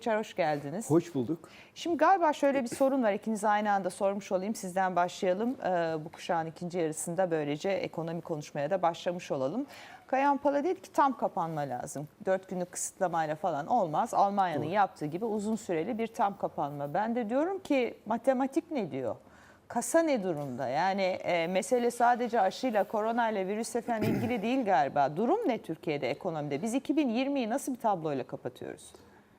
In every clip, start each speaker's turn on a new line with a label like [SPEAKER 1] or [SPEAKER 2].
[SPEAKER 1] Çar, hoş geldiniz.
[SPEAKER 2] Hoş bulduk.
[SPEAKER 1] Şimdi galiba şöyle bir sorun var. İkiniz aynı anda sormuş olayım. Sizden başlayalım. Ee, bu kuşağın ikinci yarısında böylece ekonomi konuşmaya da başlamış olalım. Kayan Pala dedi ki tam kapanma lazım. Dört günlük kısıtlamayla falan olmaz. Almanya'nın yaptığı gibi uzun süreli bir tam kapanma. Ben de diyorum ki matematik ne diyor? Kasa ne durumda? Yani e, mesele sadece aşıyla, koronayla, virüsle falan ilgili değil galiba. Durum ne Türkiye'de ekonomide? Biz 2020'yi nasıl bir tabloyla kapatıyoruz?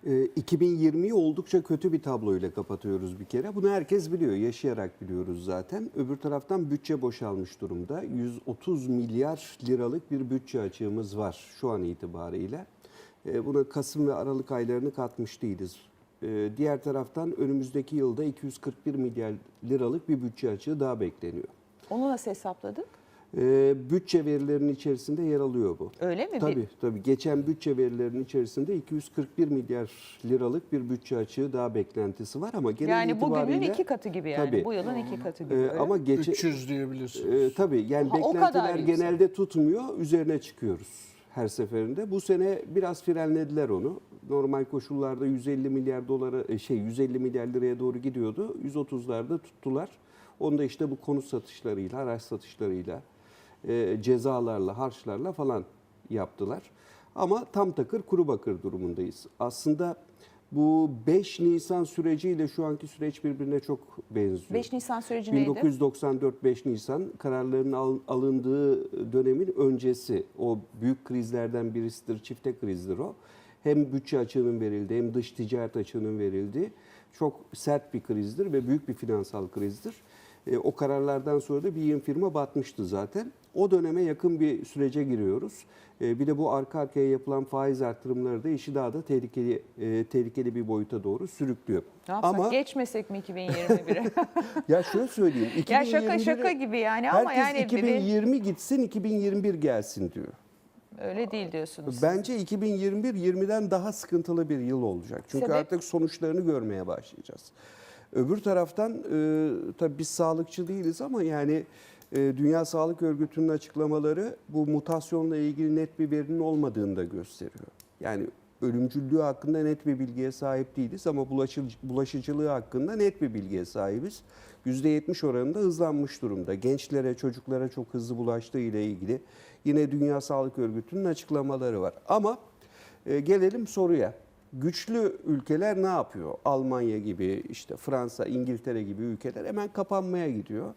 [SPEAKER 2] Ee, 2020'yi oldukça kötü bir tabloyla kapatıyoruz bir kere. Bunu herkes biliyor, yaşayarak biliyoruz zaten. Öbür taraftan bütçe boşalmış durumda. 130 milyar liralık bir bütçe açığımız var şu an itibariyle. Ee, Buna Kasım ve Aralık aylarını katmış değiliz. Ee, Diğer taraftan önümüzdeki yılda 241 milyar liralık bir bütçe açığı daha bekleniyor.
[SPEAKER 1] Onu nasıl hesapladık?
[SPEAKER 2] Ee, Bütçe verilerinin içerisinde yer alıyor bu.
[SPEAKER 1] Öyle mi?
[SPEAKER 2] Tabii tabii. Geçen bütçe verilerinin içerisinde 241 milyar liralık bir bütçe açığı daha beklentisi var ama genel
[SPEAKER 1] Yani bugünün
[SPEAKER 2] itibariyle
[SPEAKER 1] iki katı gibi yani.
[SPEAKER 2] Tabii.
[SPEAKER 1] Bu yılın iki katı gibi.
[SPEAKER 2] e, ama geçe,
[SPEAKER 3] 300 diyebilirsin.
[SPEAKER 2] e, tabii yani
[SPEAKER 1] Ha,
[SPEAKER 2] beklentiler
[SPEAKER 1] yüksek.
[SPEAKER 2] genelde tutmuyor. Üzerine çıkıyoruz her seferinde. Bu sene biraz frenlediler onu. Normal koşullarda 150 milyar dolara e, şey 150 milyar liraya doğru gidiyordu. 130'larda tuttular. Onu da işte bu konut satışlarıyla, araç satışlarıyla, e, cezalarla, harçlarla falan yaptılar. Ama tam takır kuru bakır durumundayız. Aslında bu 5 Nisan süreciyle şu anki süreç birbirine çok benziyor.
[SPEAKER 1] 5 Nisan süreci neydi?
[SPEAKER 2] 1994 5 Nisan kararların al- alındığı dönemin öncesi. O büyük krizlerden birisidir, çifte krizdir o. Hem bütçe açığının verildiği hem dış ticaret açığının verildiği çok sert bir krizdir ve büyük bir finansal krizdir. E, o kararlardan sonra da bir yığın firma batmıştı zaten. O döneme yakın bir sürece giriyoruz. E, bir de bu arka arkaya yapılan faiz artırımları da işi daha da tehlikeli e, tehlikeli bir boyuta doğru sürüklüyor.
[SPEAKER 1] Ne yapsak?
[SPEAKER 2] Ama
[SPEAKER 1] Geçmesek mi 2021'e?
[SPEAKER 2] ya şöyle söyleyeyim.
[SPEAKER 1] ya şaka
[SPEAKER 2] 2021'e
[SPEAKER 1] şaka gibi yani ama
[SPEAKER 2] Herkes
[SPEAKER 1] yani bir- bir,
[SPEAKER 2] 2020 gitsin 2021 gelsin diyor.
[SPEAKER 1] öyle değil diyorsunuz.
[SPEAKER 2] Bence 2021 20'den daha sıkıntılı bir yıl olacak. Çünkü
[SPEAKER 1] Sebep?
[SPEAKER 2] artık sonuçlarını görmeye başlayacağız. Öbür taraftan e, tabii biz sağlıkçı değiliz ama yani Dünya Sağlık Örgütü'nün açıklamaları bu mutasyonla ilgili net bir verinin olmadığını da gösteriyor. Yani ölümcüllüğü hakkında net bir bilgiye sahip değiliz ama bulaşı, bulaşıcılığı hakkında net bir bilgiye sahibiz. %70 oranında hızlanmış durumda. Gençlere, çocuklara çok hızlı bulaştığı ile ilgili yine Dünya Sağlık Örgütü'nün açıklamaları var. Ama e, gelelim soruya. Güçlü ülkeler ne yapıyor? Almanya gibi, işte Fransa, İngiltere gibi ülkeler hemen kapanmaya gidiyor.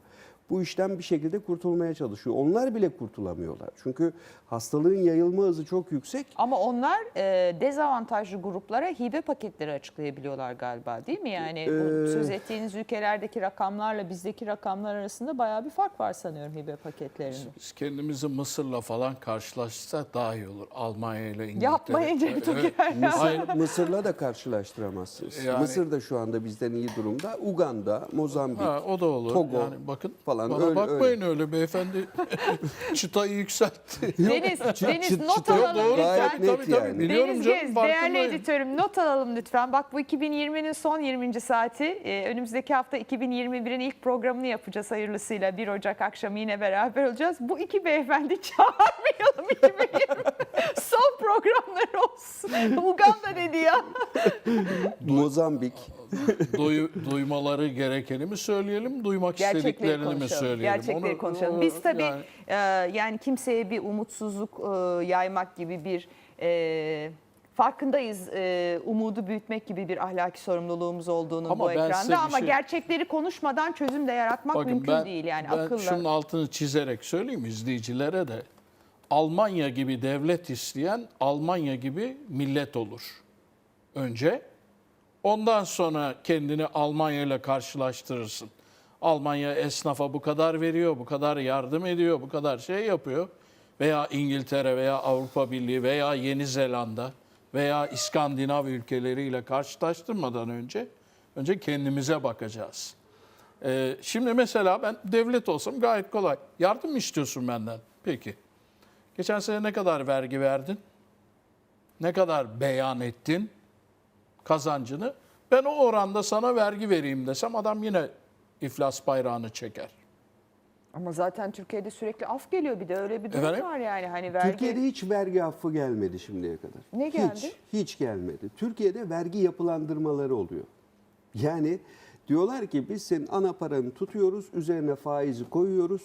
[SPEAKER 2] Bu işten bir şekilde kurtulmaya çalışıyor. Onlar bile kurtulamıyorlar. Çünkü hastalığın yayılma hızı çok yüksek.
[SPEAKER 1] Ama onlar e, dezavantajlı gruplara hibe paketleri açıklayabiliyorlar galiba değil mi? Yani bu
[SPEAKER 2] Ee,
[SPEAKER 1] söz ettiğiniz ülkelerdeki rakamlarla bizdeki rakamlar arasında bayağı bir fark var sanıyorum hibe paketlerinde.
[SPEAKER 3] Biz kendimizi Mısır'la falan karşılaştırsak daha iyi olur. Almanya ile İngiltere.
[SPEAKER 1] Yapmayın Cenk Toker.
[SPEAKER 3] Hayır,
[SPEAKER 2] Mısır'la da karşılaştıramazsınız.
[SPEAKER 3] Yani-
[SPEAKER 2] Mısır da şu anda bizden iyi durumda. Uganda, Mozambik.
[SPEAKER 3] ha, o da olur.
[SPEAKER 2] Togo
[SPEAKER 3] yani bakın
[SPEAKER 2] falan,
[SPEAKER 3] bana
[SPEAKER 2] öyle,
[SPEAKER 3] bakmayın öyle, beyefendi. Çıtayı yükseltti.
[SPEAKER 1] Deniz, Deniz not alalım
[SPEAKER 3] Doğru,
[SPEAKER 1] lütfen.
[SPEAKER 2] Gayet net
[SPEAKER 3] tabii, tabii,
[SPEAKER 2] yani.
[SPEAKER 3] biliyorum
[SPEAKER 1] Deniz
[SPEAKER 3] canım,
[SPEAKER 1] Gez, değerli editörüm not alalım lütfen. Bak bu 2020'nin son 20. saati. Ee, önümüzdeki hafta 2021'in ilk programını yapacağız hayırlısıyla. 1 Ocak akşamı yine beraber olacağız. Bu iki beyefendi çağırmayalım 2020. son programları olsun. Uganda dedi ya.
[SPEAKER 2] Mozambik.
[SPEAKER 3] Duy, duymaları gerekeni mi söyleyelim, duymak
[SPEAKER 1] Gerçekleri
[SPEAKER 3] istediklerini mi
[SPEAKER 1] konuşalım.
[SPEAKER 3] söyleyelim?
[SPEAKER 1] Gerçekleri
[SPEAKER 3] Onu-
[SPEAKER 1] konuşalım. Biz tabii
[SPEAKER 3] yani-
[SPEAKER 1] e, yani kimseye bir umutsuzluk e, yaymak gibi bir e, farkındayız. E, umudu büyütmek gibi bir ahlaki sorumluluğumuz olduğunu
[SPEAKER 3] Ama
[SPEAKER 1] bu ekranda ama
[SPEAKER 3] şey-
[SPEAKER 1] gerçekleri konuşmadan çözüm de yaratmak
[SPEAKER 3] Bakın
[SPEAKER 1] mümkün
[SPEAKER 3] ben,
[SPEAKER 1] değil yani
[SPEAKER 3] ben
[SPEAKER 1] akılla.
[SPEAKER 3] şunun altını çizerek söyleyeyim izleyicilere de. Almanya gibi devlet isteyen Almanya gibi millet olur. Önce. Ondan sonra kendini Almanya ile karşılaştırırsın. Almanya esnafa bu kadar veriyor, bu kadar yardım ediyor, bu kadar şey yapıyor. Veya İngiltere veya Avrupa Birliği veya Yeni Zelanda veya İskandinav ülkeleriyle karşılaştırmadan önce önce kendimize bakacağız. Ee, şimdi mesela ben devlet olsam gayet kolay. Yardım mı istiyorsun benden? Peki. Geçen sene ne kadar vergi verdin? Ne kadar beyan ettin kazancını? Ben o oranda sana vergi vereyim desem adam yine iflas bayrağını çeker.
[SPEAKER 1] Ama zaten Türkiye'de sürekli af geliyor bir de öyle bir durum
[SPEAKER 3] Efendim?
[SPEAKER 1] var yani hani vergi
[SPEAKER 2] Türkiye'de hiç vergi affı gelmedi şimdiye kadar.
[SPEAKER 1] Ne geldi?
[SPEAKER 2] Hiç, hiç gelmedi. Türkiye'de vergi yapılandırmaları oluyor. Yani diyorlar ki biz senin ana paranı tutuyoruz, üzerine faizi koyuyoruz.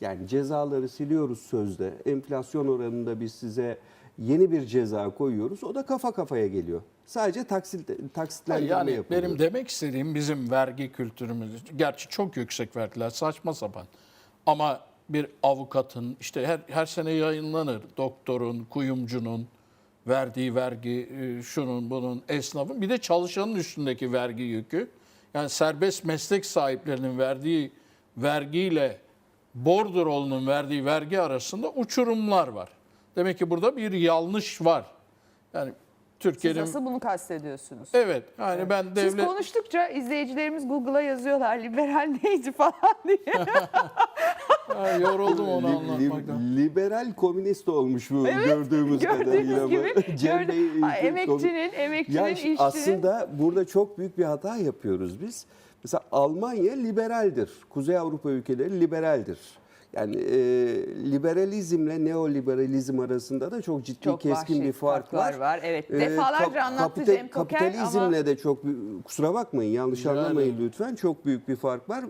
[SPEAKER 2] Yani cezaları siliyoruz sözde. Enflasyon oranında biz size yeni bir ceza koyuyoruz. O da kafa kafaya geliyor. Sadece taksit, taksitlendirme
[SPEAKER 3] Yani
[SPEAKER 2] yapılıyor.
[SPEAKER 3] benim demek istediğim bizim vergi kültürümüz, gerçi çok yüksek vergiler saçma sapan. Ama bir avukatın işte her, her sene yayınlanır doktorun, kuyumcunun verdiği vergi, e, şunun bunun, esnafın bir de çalışanın üstündeki vergi yükü. Yani serbest meslek sahiplerinin verdiği vergiyle bordrolunun verdiği vergi arasında uçurumlar var. Demek ki burada bir yanlış var. Yani
[SPEAKER 1] siz
[SPEAKER 3] Türkiye'nin
[SPEAKER 1] nasıl bunu kastediyorsunuz?
[SPEAKER 3] Evet. Yani ben
[SPEAKER 1] Siz
[SPEAKER 3] devlet
[SPEAKER 1] konuştukça izleyicilerimiz Google'a yazıyorlar liberal neydi falan diye.
[SPEAKER 3] Ha, yoruldum onu
[SPEAKER 2] Li- li-
[SPEAKER 3] anlatmaktan.
[SPEAKER 2] liberal komünist olmuş bu gördüğümüz kadarıyla.
[SPEAKER 1] Gibi
[SPEAKER 2] Cem
[SPEAKER 1] gördüm.
[SPEAKER 2] Bey,
[SPEAKER 1] emekçinin, emekçinin,
[SPEAKER 2] Ya
[SPEAKER 1] işçinin.
[SPEAKER 2] aslında burada çok büyük bir hata yapıyoruz biz. Mesela Almanya liberaldir. Kuzey Avrupa ülkeleri liberaldir. Yani e, liberalizmle neoliberalizm arasında da çok ciddi
[SPEAKER 1] Çok
[SPEAKER 2] keskin bir fark
[SPEAKER 1] farklar
[SPEAKER 2] var.
[SPEAKER 1] var, evet.
[SPEAKER 2] E,
[SPEAKER 1] Defalarca
[SPEAKER 2] kap-
[SPEAKER 1] anlattı
[SPEAKER 2] kapita-
[SPEAKER 1] Cem Toker
[SPEAKER 2] Kapitalizmle
[SPEAKER 1] ama-
[SPEAKER 2] de çok kusura bakmayın yanlış
[SPEAKER 3] Yani-
[SPEAKER 2] anlamayın lütfen çok büyük bir fark var.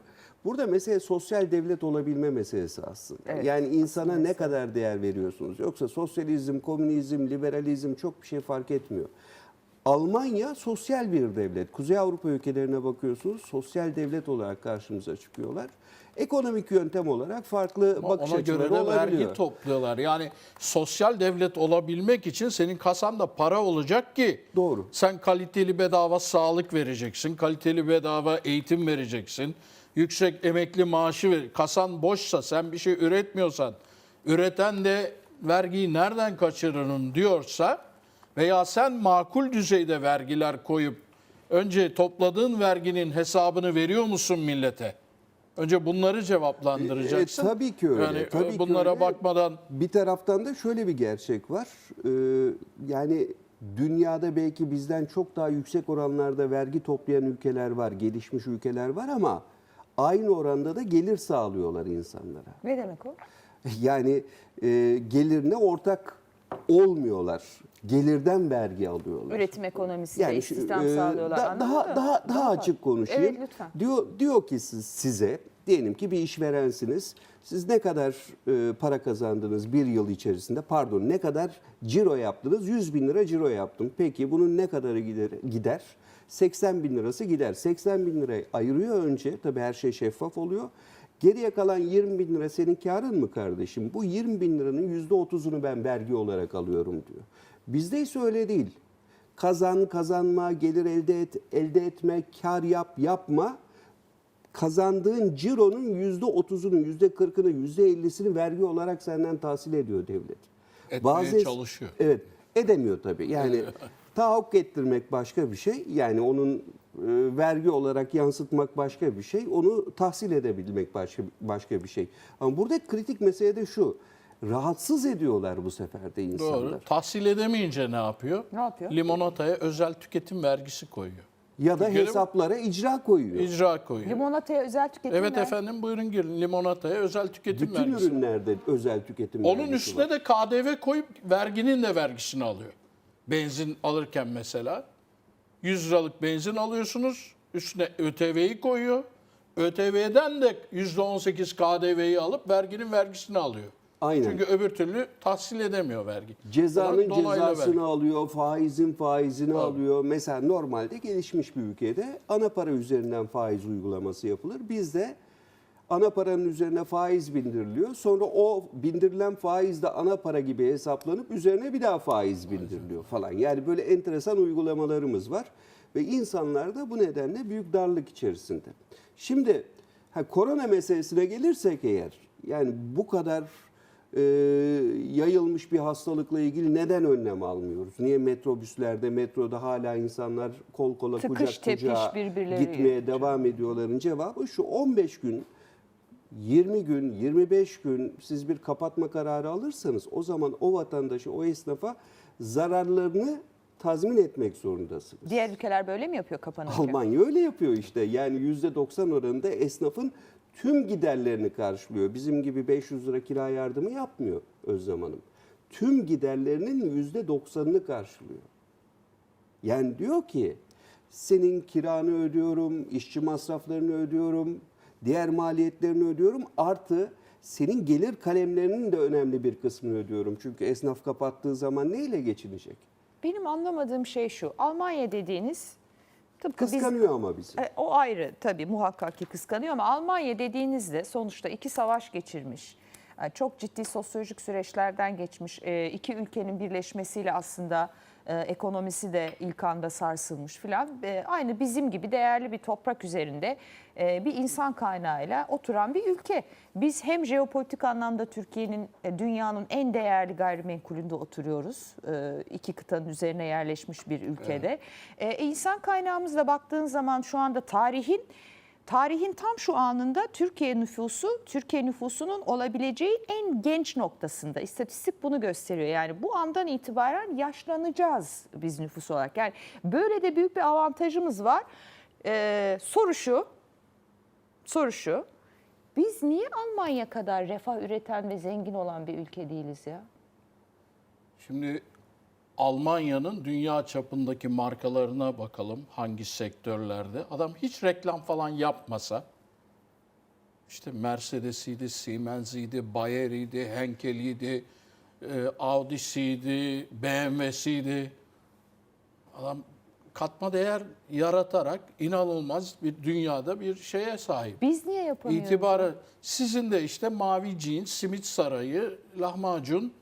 [SPEAKER 2] Burada mesele sosyal devlet olabilme meselesi aslında.
[SPEAKER 1] Evet,
[SPEAKER 2] yani insana ne kadar değer veriyorsunuz? Yoksa sosyalizm, komünizm, liberalizm çok bir şey fark etmiyor. Almanya sosyal bir devlet. Kuzey Avrupa ülkelerine bakıyorsunuz sosyal devlet olarak karşımıza çıkıyorlar. Ekonomik yöntem olarak farklı
[SPEAKER 3] Ama
[SPEAKER 2] bakış
[SPEAKER 3] Ona göre
[SPEAKER 2] açıları
[SPEAKER 3] de
[SPEAKER 2] olabiliyor.
[SPEAKER 3] vergi topluyorlar. Yani sosyal devlet olabilmek için senin kasanda para olacak ki
[SPEAKER 2] Doğru.
[SPEAKER 3] sen kaliteli bedava sağlık vereceksin, kaliteli bedava eğitim vereceksin, yüksek emekli maaşı ver. Kasan boşsa sen bir şey üretmiyorsan, üreten de vergiyi nereden kaçırırım diyorsa veya sen makul düzeyde vergiler koyup önce topladığın verginin hesabını veriyor musun millete? Önce bunları cevaplandıracaksın.
[SPEAKER 2] E, tabii ki öyle,
[SPEAKER 3] Yani
[SPEAKER 2] tabii ki
[SPEAKER 3] bunlara
[SPEAKER 2] öyle.
[SPEAKER 3] bakmadan
[SPEAKER 2] Bir taraftan da şöyle bir gerçek var. Ee, yani dünyada belki bizden çok daha yüksek oranlarda vergi toplayan ülkeler var, gelişmiş ülkeler var ama aynı oranda da gelir sağlıyorlar insanlara.
[SPEAKER 1] Ne demek o?
[SPEAKER 2] Yani e, gelirine ortak olmuyorlar. Gelirden vergi alıyorlar.
[SPEAKER 1] Üretim ekonomisiyle
[SPEAKER 2] şu,
[SPEAKER 1] istihdam
[SPEAKER 2] e,
[SPEAKER 1] sağlıyorlar.
[SPEAKER 2] da- daha daha daha
[SPEAKER 1] farklı.
[SPEAKER 2] açık konuşayım.
[SPEAKER 1] Evet lütfen.
[SPEAKER 2] Diyor diyor ki siz, size diyelim ki bir işverensiniz. Siz ne kadar e, para kazandınız bir yıl içerisinde? Pardon ne kadar ciro yaptınız? 100 bin lira ciro yaptım. Peki bunun ne kadarı gider? gider? 80 bin lirası gider. 80 bin lirayı ayırıyor önce. Tabii her şey şeffaf oluyor. Geriye kalan 20 bin lira senin karın mı kardeşim? Bu 20 bin liranın %30'unu ben vergi olarak alıyorum diyor. Bizde ise öyle değil. Kazan, kazanma, gelir elde et, elde etme, kar yap, yapma. Kazandığın cironun %30'unu, %40'ını, %50'sini vergi olarak senden tahsil ediyor devlet.
[SPEAKER 3] Etmeye çalışıyor.
[SPEAKER 2] Evet, edemiyor tabii. Yani tahakkuk ettirmek başka bir şey. Yani onun e, vergi olarak yansıtmak başka bir şey. Onu tahsil edebilmek başka başka bir şey. Ama burada kritik mesele de şu. Rahatsız ediyorlar bu sefer de insanlar.
[SPEAKER 3] doğru. Tahsil edemeyince ne yapıyor?
[SPEAKER 1] Ne yapıyor?
[SPEAKER 3] Limonataya özel tüketim vergisi koyuyor.
[SPEAKER 2] Ya da
[SPEAKER 3] Türkiye'de
[SPEAKER 2] hesaplara icra koyuyor.
[SPEAKER 3] İcra koyuyor.
[SPEAKER 1] Limonataya özel tüketim
[SPEAKER 3] Evet
[SPEAKER 1] ver-
[SPEAKER 3] efendim buyurun girin limonataya özel tüketim
[SPEAKER 2] Bütün
[SPEAKER 3] vergisi.
[SPEAKER 2] ürünlerde özel tüketim
[SPEAKER 3] Onun
[SPEAKER 2] vergisi
[SPEAKER 3] üstüne
[SPEAKER 2] var.
[SPEAKER 3] de KDV koyup verginin de vergisini alıyor. Benzin alırken mesela 100 liralık benzin alıyorsunuz. Üstüne ÖTV'yi koyuyor. ÖTV'den de %18 KDV'yi alıp verginin vergisini alıyor.
[SPEAKER 2] Aynen.
[SPEAKER 3] Çünkü öbür türlü tahsil edemiyor vergi.
[SPEAKER 2] Cezanın cezasını
[SPEAKER 3] vergi.
[SPEAKER 2] alıyor, faizin faizini alıyor. Mesela normalde gelişmiş bir ülkede ana para üzerinden faiz uygulaması yapılır. Bizde ana paranın üzerine faiz bindiriliyor. Sonra o bindirilen faiz de ana para gibi hesaplanıp üzerine bir daha faiz bindiriliyor falan. Yani böyle enteresan uygulamalarımız var ve insanlar da bu nedenle büyük darlık içerisinde. Şimdi ha, korona meselesine gelirsek eğer yani bu kadar e, yayılmış bir hastalıkla ilgili neden önlem almıyoruz? Niye metrobüslerde, metroda hala insanlar kol kola
[SPEAKER 1] Tıkış
[SPEAKER 2] kucak kucağa gitmeye devam ediyorların cevabı şu 15 gün 20 gün, 25 gün siz bir kapatma kararı alırsanız o zaman o vatandaşı, o esnafa zararlarını tazmin etmek zorundasınız.
[SPEAKER 1] Diğer ülkeler böyle mi yapıyor kapanırken?
[SPEAKER 2] Almanya öyle yapıyor işte. Yani %90 oranında esnafın tüm giderlerini karşılıyor. Bizim gibi 500 lira kira yardımı yapmıyor Özlem Hanım. Tüm giderlerinin %90'ını karşılıyor. Yani diyor ki senin kiranı ödüyorum, işçi masraflarını ödüyorum, diğer maliyetlerini ödüyorum artı senin gelir kalemlerinin de önemli bir kısmını ödüyorum. Çünkü esnaf kapattığı zaman neyle geçinecek?
[SPEAKER 1] Benim anlamadığım şey şu. Almanya dediğiniz tıpkı biz
[SPEAKER 2] Kıskanıyor ama bizi.
[SPEAKER 1] E, O ayrı tabii muhakkak ki kıskanıyor ama Almanya dediğinizde sonuçta iki savaş geçirmiş. e, Çok ciddi sosyolojik süreçlerden geçmiş. e, iki ülkenin birleşmesiyle aslında e, ekonomisi de ilk anda sarsılmış filan. E, Aynı bizim gibi değerli bir toprak üzerinde e, bir insan kaynağıyla oturan bir ülke. Biz hem jeopolitik anlamda Türkiye'nin e, dünyanın en değerli gayrimenkulünde oturuyoruz. E, iki kıtanın üzerine yerleşmiş bir ülkede. E, insan kaynağımızla baktığın zaman şu anda tarihin Tarihin tam şu anında Türkiye nüfusu, Türkiye nüfusunun olabileceği en genç noktasında. İstatistik bunu gösteriyor. Yani bu andan itibaren yaşlanacağız biz nüfus olarak. Yani böyle de büyük bir avantajımız var. Ee, soru şu, soru şu. Biz niye Almanya kadar refah üreten ve zengin olan bir ülke değiliz ya?
[SPEAKER 3] Şimdi Almanya'nın dünya çapındaki markalarına bakalım hangi sektörlerde. Adam hiç reklam falan yapmasa işte Mercedes'iydi, Siemens'iydi, Bayer'iydi, Henkel'iydi, e, Audi'siydi, BMW'siydi. Adam katma değer yaratarak inanılmaz bir dünyada bir şeye sahip.
[SPEAKER 1] Biz niye yapamıyoruz?
[SPEAKER 3] İtibarı sizin de işte mavi jean, simit sarayı, lahmacun,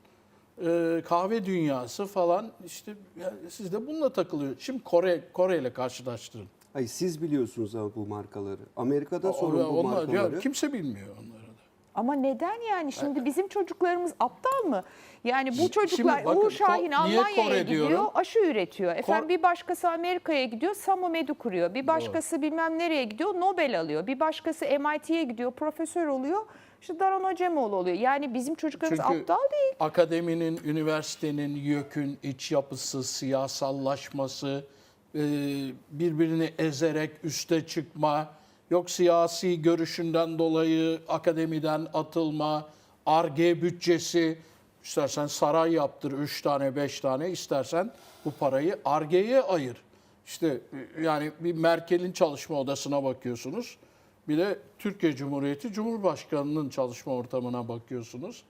[SPEAKER 3] e, kahve dünyası falan işte yani siz de bununla takılıyor. Şimdi Kore Kore ile karşılaştırın.
[SPEAKER 2] Ay siz biliyorsunuz ama bu markaları. Amerika'da sorun bu
[SPEAKER 3] onlar- ya
[SPEAKER 2] markaları.
[SPEAKER 3] kimse bilmiyor onları da.
[SPEAKER 1] Ama neden yani? Şimdi bizim çocuklarımız aptal mı? Yani bu
[SPEAKER 3] Şimdi
[SPEAKER 1] çocuklar
[SPEAKER 3] bakın,
[SPEAKER 1] Uğur Şahin
[SPEAKER 3] niye
[SPEAKER 1] Almanya'ya gidiyor,
[SPEAKER 3] diyorum?
[SPEAKER 1] aşı üretiyor. Efendim bir başkası Amerika'ya gidiyor, Samomedu kuruyor. Bir başkası bilmem nereye gidiyor, Nobel alıyor. Bir başkası MIT'ye gidiyor, profesör oluyor. İşte Daron Acemoğlu oluyor. Yani bizim çocuklarımız
[SPEAKER 3] Çünkü
[SPEAKER 1] aptal değil.
[SPEAKER 3] akademinin, üniversitenin yökün, iç yapısı, siyasallaşması, e, birbirini ezerek üste çıkma, yok siyasi görüşünden dolayı akademiden atılma, ARGE bütçesi, istersen saray yaptır 3 tane 5 tane, istersen bu parayı ARGE'ye ayır. İşte e, yani bir Merkel'in çalışma odasına bakıyorsunuz. Bir de Türkiye Cumhuriyeti Cumhurbaşkanı'nın çalışma ortamına bakıyorsunuz.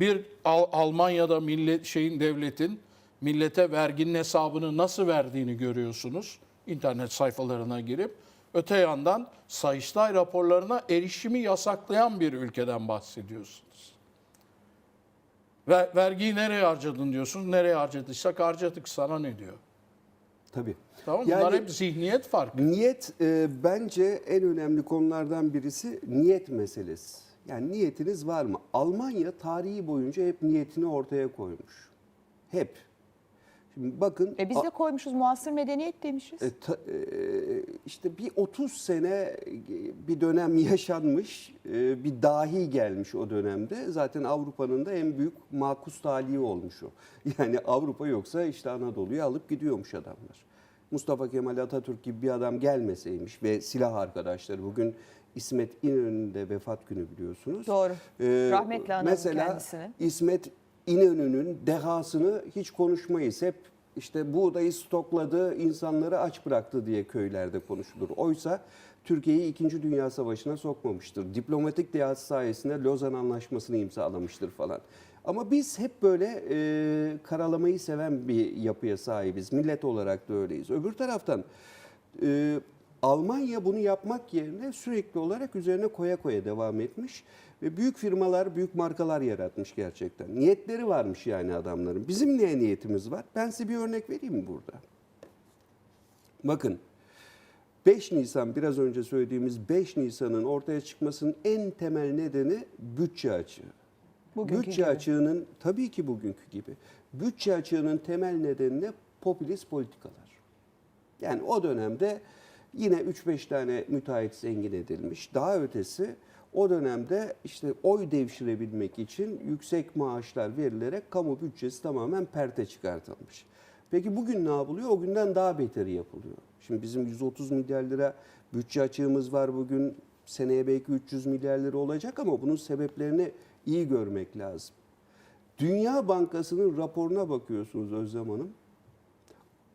[SPEAKER 3] Bir Al- Almanya'da millet şeyin devletin millete verginin hesabını nasıl verdiğini görüyorsunuz internet sayfalarına girip. Öte yandan Sayıştay raporlarına erişimi yasaklayan bir ülkeden bahsediyorsunuz. Ver, vergiyi nereye harcadın diyorsunuz. Nereye harcadıysak harcadık sana ne diyor.
[SPEAKER 2] Tabii.
[SPEAKER 3] Tamam?
[SPEAKER 2] Yani-
[SPEAKER 3] Bunlar hep zihniyet farkı.
[SPEAKER 2] Niyet e, bence en önemli konulardan birisi niyet meselesi. Yani niyetiniz var mı? Almanya tarihi boyunca hep niyetini ortaya koymuş. Hep. Şimdi bakın
[SPEAKER 1] E biz de koymuşuz muasır medeniyet demişiz.
[SPEAKER 2] e, ta- e, işte bir 30 sene e, bir dönem yaşanmış, e, bir dahi gelmiş o dönemde. Zaten Avrupa'nın da en büyük makus talihi olmuş o. Yani Avrupa yoksa işte Anadolu'yu alıp gidiyormuş adamlar. Mustafa Kemal Atatürk gibi bir adam gelmeseymiş ve silah arkadaşları bugün İsmet İnönü'nün de vefat günü biliyorsunuz.
[SPEAKER 1] Doğru.
[SPEAKER 2] Ee,
[SPEAKER 1] Rahmetle analım
[SPEAKER 2] mesela
[SPEAKER 1] kendisini.
[SPEAKER 2] İsmet İnönü'nün dehasını hiç konuşmayız. Hep işte buğdayı stokladı, insanları aç bıraktı diye köylerde konuşulur. Oysa Türkiye'yi 2. Dünya Savaşı'na sokmamıştır. Diplomatik dehası sayesinde Lozan Anlaşması'nı imzalamıştır falan. Ama biz hep böyle e, karalamayı seven bir yapıya sahibiz. Millet olarak da öyleyiz. Öbür taraftan e, Almanya bunu yapmak yerine sürekli olarak üzerine koya koya devam etmiş. Ve büyük firmalar, büyük markalar yaratmış gerçekten. Niyetleri varmış yani adamların. Bizim ne niyetimiz var? Ben size bir örnek vereyim mi burada? Bakın 5 Nisan biraz önce söylediğimiz 5 Nisan'ın ortaya çıkmasının en temel nedeni bütçe açığı.
[SPEAKER 1] Bugünkü
[SPEAKER 2] bütçe
[SPEAKER 1] gibi.
[SPEAKER 2] açığının tabii ki bugünkü gibi. Bütçe açığının temel nedeni de popülist politikalar. Yani o dönemde yine 3-5 tane müteahhit zengin edilmiş. Daha ötesi o dönemde işte oy devşirebilmek için yüksek maaşlar verilerek kamu bütçesi tamamen perte çıkartılmış. Peki bugün ne yapılıyor? O günden daha beteri yapılıyor. Şimdi bizim 130 milyar lira bütçe açığımız var bugün. Seneye belki 300 milyar lira olacak ama bunun sebeplerini iyi görmek lazım. Dünya Bankası'nın raporuna bakıyorsunuz Özlem Hanım.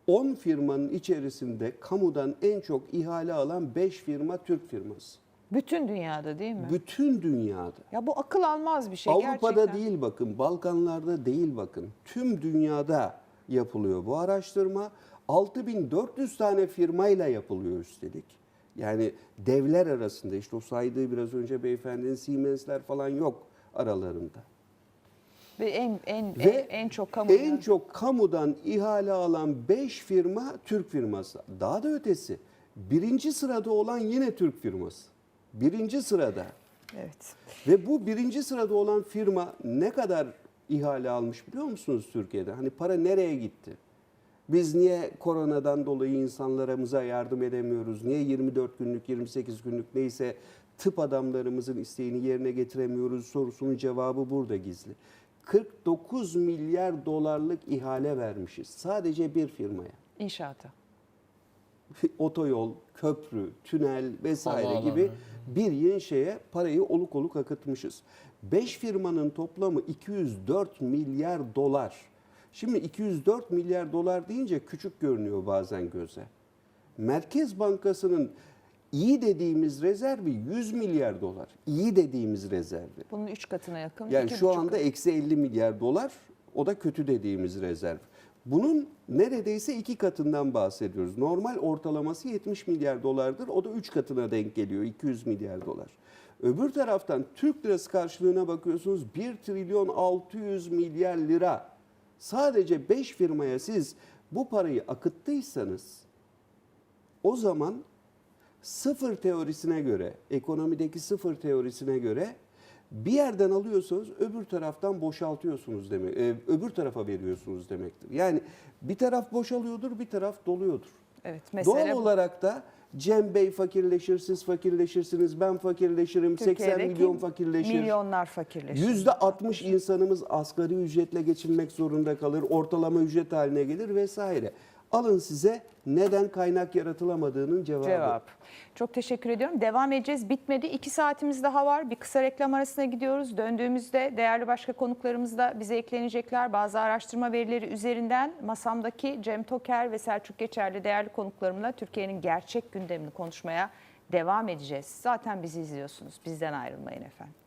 [SPEAKER 2] 10 firmanın içerisinde kamudan en çok ihale alan 5 firma Türk firması.
[SPEAKER 1] Bütün dünyada değil mi?
[SPEAKER 2] Bütün dünyada.
[SPEAKER 1] ya bu akıl almaz bir şey
[SPEAKER 2] Avrupa'da
[SPEAKER 1] gerçekten.
[SPEAKER 2] değil bakın, Balkanlarda değil bakın. Tüm dünyada yapılıyor bu araştırma. 6400 tane firmayla yapılıyor üstelik. Yani devler arasında işte o saydığı biraz önce beyefendinin Siemens'ler falan yok aralarında.
[SPEAKER 1] Ve en en
[SPEAKER 2] Ve
[SPEAKER 1] en, en çok kamu
[SPEAKER 2] En çok kamudan ihale alan 5 firma Türk firması. Daha da ötesi. Birinci sırada olan yine Türk firması. Birinci sırada.
[SPEAKER 1] Evet.
[SPEAKER 2] Ve bu birinci sırada olan firma ne kadar ihale almış biliyor musunuz Türkiye'de? Hani para nereye gitti? Biz niye koronadan dolayı insanlarımıza yardım edemiyoruz? Niye 24 günlük, 28 günlük neyse tıp adamlarımızın isteğini yerine getiremiyoruz sorusunun cevabı burada gizli. 49 milyar dolarlık ihale vermişiz sadece bir firmaya.
[SPEAKER 1] İnşaata.
[SPEAKER 2] Otoyol, köprü, tünel vesaire
[SPEAKER 3] Havaalanı.
[SPEAKER 2] gibi bir yığın şeye parayı oluk oluk akıtmışız. 5 firmanın toplamı 204 milyar dolar. Şimdi 204 milyar dolar deyince küçük görünüyor bazen göze. Merkez Bankası'nın iyi dediğimiz rezervi 100 milyar dolar. İyi dediğimiz rezervi.
[SPEAKER 1] Bunun üç katına yakın.
[SPEAKER 2] Yani şu
[SPEAKER 1] buçuk
[SPEAKER 2] anda eksi 50 milyar dolar o da kötü dediğimiz rezerv. Bunun neredeyse iki katından bahsediyoruz. Normal ortalaması 70 milyar dolardır. O da üç katına denk geliyor 200 milyar dolar. Öbür taraftan Türk lirası karşılığına bakıyorsunuz 1 trilyon 600 milyar lira. Sadece 5 firmaya siz bu parayı akıttıysanız o zaman sıfır teorisine göre, ekonomideki sıfır teorisine göre bir yerden alıyorsanız öbür taraftan boşaltıyorsunuz demek, e, öbür tarafa veriyorsunuz demektir. Yani bir taraf boşalıyordur, bir taraf doluyordur.
[SPEAKER 1] Evet. Mesele
[SPEAKER 2] Doğal
[SPEAKER 1] bu.
[SPEAKER 2] olarak da Cem Bey fakirleşir, siz fakirleşirsiniz, ben fakirleşirim, 80
[SPEAKER 1] Türkiye'deki
[SPEAKER 2] milyon fakirleşir.
[SPEAKER 1] Milyonlar fakirleşir.
[SPEAKER 2] Yüzde 60 insanımız asgari ücretle geçinmek zorunda kalır, ortalama ücret haline gelir vesaire. Alın size neden kaynak yaratılamadığının cevabı.
[SPEAKER 1] Cevap. Çok teşekkür ediyorum. Devam edeceğiz. Bitmedi. İki saatimiz daha var. Bir kısa reklam arasına gidiyoruz. Döndüğümüzde değerli başka konuklarımız da bize eklenecekler. Bazı araştırma verileri üzerinden masamdaki Cem Toker ve Selçuk Geçerli değerli konuklarımla Türkiye'nin gerçek gündemini konuşmaya devam edeceğiz. Zaten bizi izliyorsunuz. Bizden ayrılmayın efendim.